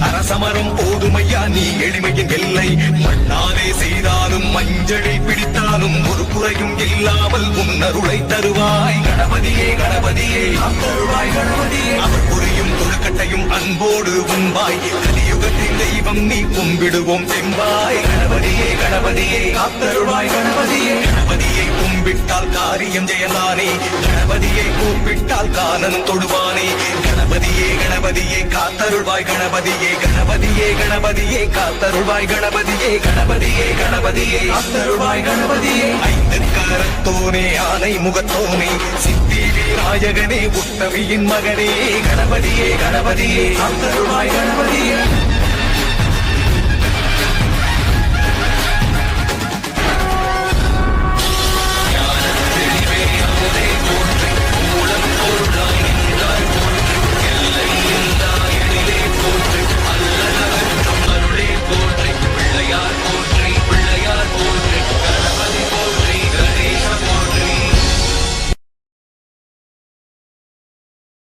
ஒன்றும் இல்லை அரசமரம் போதுமையா நீ எளிமையின் எல்லை. மண்ணாலே செய்தாலும் மஞ்சளை பிடித்தாலும் ஒரு குறையும் இல்லாமல் உன்னருளை தருவாய். கணபதியே கணபதியே. தருவாய் கணபதியே. அவர் புரியும் தொழுக்கட்டையும் அன்போடு உண்பாய். கலியுகத்தின் தெய்வம் நீ கும்பிடுவோம் செம்பாய் கணபதியே கணபதியே. காத்தருவாய் கணபதியே. கணபதியை கும்பிட்டால் காரியம் தொடுவானே கணபதியை கூப்பிட்டால் காலன் தொடுவானே. கணபதியே கணபதியே காத்தருள்வாய் கணபதியே. கணபதியே கணபதியே காத்தருள்வாய் கணபதியே. கணபதியே கணபதியே காத்தருள்வாய் கணபதியே. ஐந்து கரத்தோனே ஆனை முகத்தோனே. சித்தி விநாயகனே உத்தமியின் மகனே. கணபதியே கணபதியே காத்தருள்வாய் கணபதியே.